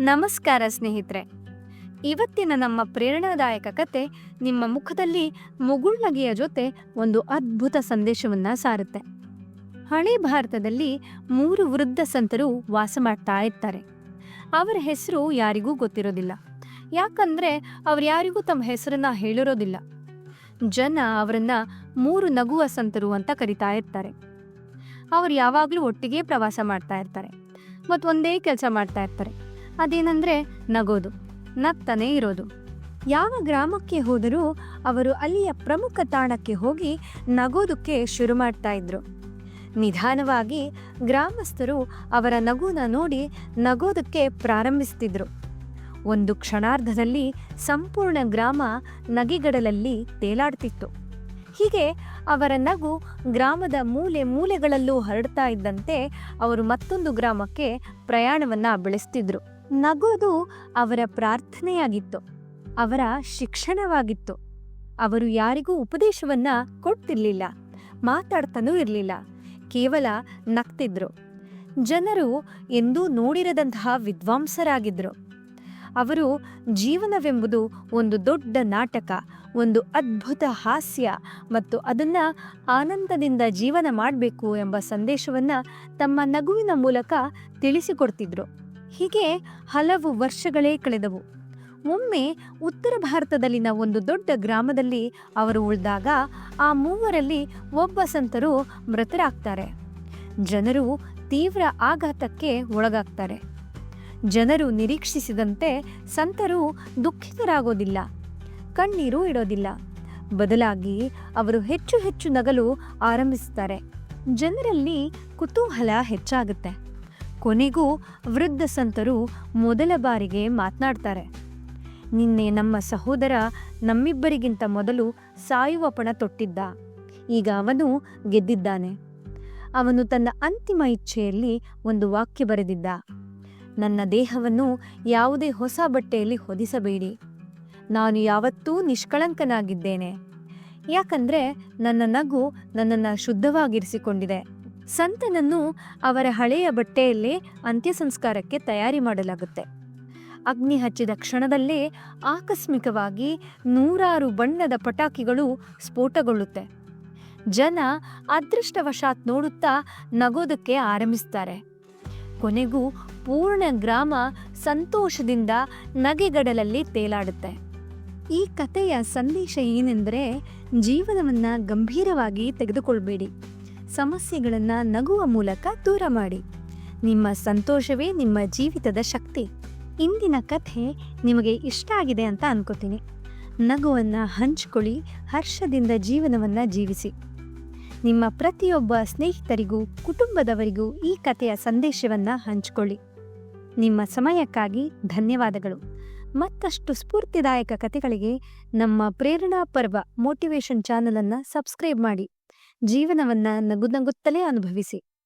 ನಮಸ್ಕಾರ ಸ್ನೇಹಿತರೆ. ಇವತ್ತಿನ ನಮ್ಮ ಪ್ರೇರಣಾದಾಯಕ ಕತೆ ನಿಮ್ಮ ಮುಖದಲ್ಲಿ ಮುಗುಳ್ನಗೆಯ ಜೊತೆ ಒಂದು ಅದ್ಭುತ ಸಂದೇಶವನ್ನ ಸಾರುತ್ತೆ. ಹಳೆ ಭಾರತದಲ್ಲಿ ಮೂರು ವೃದ್ಧ ಸಂತರು ವಾಸ ಮಾಡ್ತಾ ಇರ್ತಾರೆ. ಅವರ ಹೆಸರು ಯಾರಿಗೂ ಗೊತ್ತಿರೋದಿಲ್ಲ. ಯಾಕಂದ್ರೆ ಅವ್ರು ಯಾರಿಗೂ ತಮ್ಮ ಹೆಸರನ್ನ ಹೇಳಿರೋದಿಲ್ಲ. ಜನ ಅವರನ್ನ ಮೂರು ನಗುವ ಸಂತರು ಅಂತ ಕರಿತಾ ಇರ್ತಾರೆ. ಅವ್ರು ಯಾವಾಗಲೂ ಒಟ್ಟಿಗೆ ಪ್ರವಾಸ ಮಾಡ್ತಾ ಇರ್ತಾರೆ. ಮತ್ತು ಒಂದೇ ಕೆಲಸ ಮಾಡ್ತಾ ಇರ್ತಾರೆ. ಅದೇನಂದ್ರೆ ನಗೋದು, ನಗ್ತಾನೆ ಇರೋದು. ಯಾವ ಗ್ರಾಮಕ್ಕೆ ಹೋದರೂ ಅವರು ಅಲ್ಲಿಯ ಪ್ರಮುಖ ತಾಣಕ್ಕೆ ಹೋಗಿ ನಗೋದಕ್ಕೆ ಶುರು ಮಾಡ್ತಾ ಇದ್ರು. ನಿಧಾನವಾಗಿ ಗ್ರಾಮಸ್ಥರು ಅವರ ನಗುನ ನೋಡಿ ನಗೋದಕ್ಕೆ ಪ್ರಾರಂಭಿಸ್ತಿದ್ರು. ಒಂದು ಕ್ಷಣಾರ್ಧದಲ್ಲಿ ಸಂಪೂರ್ಣ ಗ್ರಾಮ ನಗೆಗಡಲಲ್ಲಿ ತೇಲಾಡ್ತಿತ್ತು. ಹೀಗೆ ಅವರ ನಗು ಗ್ರಾಮದ ಮೂಲೆ ಮೂಲೆಗಳಲ್ಲೂ ಹರಡ್ತಾ ಇದ್ದಂತೆ ಅವರು ಮತ್ತೊಂದು ಗ್ರಾಮಕ್ಕೆ ಪ್ರಯಾಣವನ್ನ ಬೆಳೆಸ್ತಿದ್ರು. ನಗೋದು ಅವರ ಪ್ರಾರ್ಥನೆಯಾಗಿತ್ತು, ಅವರ ಶಿಕ್ಷಣವಾಗಿತ್ತು. ಅವರು ಯಾರಿಗೂ ಉಪದೇಶವನ್ನ ಕೊಡ್ತಿರ್ಲಿಲ್ಲ, ಮಾತಾಡ್ತಾನೂ ಇರಲಿಲ್ಲ, ಕೇವಲ ನಗ್ತಿದ್ರು. ಜನರು ಎಂದೂ ನೋಡಿರದಂತಹ ವಿದ್ವಾಂಸರಾಗಿದ್ದರು ಅವರು ಜೀವನವೆಂಬುದು ಒಂದು ದೊಡ್ಡ ನಾಟಕ, ಒಂದು ಅದ್ಭುತ ಹಾಸ್ಯ ಮತ್ತು ಅದನ್ನ ಆನಂದದಿಂದ ಜೀವನ ಮಾಡಬೇಕು ಎಂಬ ಸಂದೇಶವನ್ನು ತಮ್ಮ ನಗುವಿನ ಮೂಲಕ ತಿಳಿಸಿಕೊಡ್ತಿದ್ರು. ಹೀಗೆ ಹಲವು ವರ್ಷಗಳೇ ಕಳೆದವು. ಒಮ್ಮೆ ಉತ್ತರ ಭಾರತದಲ್ಲಿನ ಒಂದು ದೊಡ್ಡ ಗ್ರಾಮದಲ್ಲಿ ಅವರು ಉಳಿದಾಗ ಆ ಮೂವರಲ್ಲಿ ಒಬ್ಬ ಸಂತರು ಮೃತರಾಗ್ತಾರೆ. ಜನರು ತೀವ್ರ ಆಘಾತಕ್ಕೆ ಒಳಗಾಗ್ತಾರೆ. ಜನರು ನಿರೀಕ್ಷಿಸಿದಂತೆ ಸಂತರು ದುಃಖಿತರಾಗೋದಿಲ್ಲ, ಕಣ್ಣೀರು ಇಡೋದಿಲ್ಲ. ಬದಲಾಗಿ ಅವರು ಹೆಚ್ಚು ಹೆಚ್ಚು ನಗಲು ಆರಂಭಿಸುತ್ತಾರೆ ಜನರಲ್ಲಿ ಕುತೂಹಲ ಹೆಚ್ಚಾಗುತ್ತೆ. ಕೊನೆಗೂ ವೃದ್ಧ ಸಂತರು ಮೊದಲ ಬಾರಿಗೆ ಮಾತನಾಡ್ತಾರೆ. ನಿನ್ನೆ ನಮ್ಮ ಸಹೋದರ ನಮ್ಮಿಬ್ಬರಿಗಿಂತ ಮೊದಲು ಸಾಯುವ ಪಣ ತೊಟ್ಟಿದ್ದ. ಈಗ ಅವನು ಗೆದ್ದಿದ್ದಾನೆ. ಅವನು ತನ್ನ ಅಂತಿಮ ಇಚ್ಛೆಯಲ್ಲಿ ಒಂದು ವಾಕ್ಯ ಬರೆದಿದ್ದ. ನನ್ನ ದೇಹವನ್ನು ಯಾವುದೇ ಹೊಸ ಬಟ್ಟೆಯಲ್ಲಿ ಹೊದಿಸಬೇಡಿ. ನಾನು ಯಾವತ್ತೂ ನಿಷ್ಕಳಂಕನಾಗಿದ್ದೇನೆ. ಯಾಕಂದ್ರೆ ನನ್ನ ನಗು ನನ್ನನ್ನು ಶುದ್ಧವಾಗಿರಿಸಿಕೊಂಡಿದೆ. ಸಂತನನ್ನು ಅವರ ಹಳೆಯ ಬಟ್ಟೆಯಲ್ಲೇ ಅಂತ್ಯ ಸಂಸ್ಕಾರಕ್ಕೆ ತಯಾರಿ ಮಾಡಲಾಗುತ್ತೆ. ಅಗ್ನಿ ಹಚ್ಚಿದ ಕ್ಷಣದಲ್ಲೇ ಆಕಸ್ಮಿಕವಾಗಿ ನೂರಾರು ಬಣ್ಣದ ಪಟಾಕಿಗಳು ಸ್ಫೋಟಗೊಳ್ಳುತ್ತೆ. ಜನ ಅದೃಷ್ಟವಶಾತ್ ನೋಡುತ್ತಾ ನಗೋದಕ್ಕೆ ಆರಂಭಿಸ್ತಾರೆ. ಕೊನೆಗೂ ಪೂರ್ಣ ಗ್ರಾಮ ಸಂತೋಷದಿಂದ ನಗೆಗಡಲಲ್ಲಿ ತೇಲಾಡುತ್ತೆ. ಈ ಕಥೆಯ ಸಂದೇಶ ಏನೆಂದರೆ, ಜೀವನವನ್ನು ಗಂಭೀರವಾಗಿ ತೆಗೆದುಕೊಳ್ಬೇಡಿ. ಸಮಸ್ಯೆಗಳನ್ನ ನಗುವ ಮೂಲಕ ದೂರ ಮಾಡಿ. ನಿಮ್ಮ ಸಂತೋಷವೇ ನಿಮ್ಮ ಜೀವಿತದ ಶಕ್ತಿ. ಇಂದಿನ ಕಥೆ ನಿಮಗೆ ಇಷ್ಟ ಆಗಿದೆ ಅಂತ ಅನ್ಕೋತೀನಿ. ನಗುವನ್ನು ಹಂಚ್ಕೊಳ್ಳಿ, ಹರ್ಷದಿಂದ ಜೀವನವನ್ನು ಜೀವಿಸಿ. ನಿಮ್ಮ ಪ್ರತಿಯೊಬ್ಬ ಸ್ನೇಹಿತರಿಗೂ, ಕುಟುಂಬದವರಿಗೂ ಈ ಕಥೆಯ ಸಂದೇಶವನ್ನು ಹಂಚಿಕೊಳ್ಳಿ. ನಿಮ್ಮ ಸಮಯಕ್ಕಾಗಿ ಧನ್ಯವಾದಗಳು. ಮತ್ತಷ್ಟು ಸ್ಫೂರ್ತಿದಾಯಕ ಕಥೆಗಳಿಗೆ ನಮ್ಮ ಪ್ರೇರಣಾ ಪರ್ವ ಮೋಟಿವೇಶನ್ ಚಾನಲನ್ನು ಸಬ್ಸ್ಕ್ರೈಬ್ ಮಾಡಿ. ಜೀವನವನ್ನ ನಗು ನಗುತ್ತಲೇ ಅನುಭವಿಸಿ.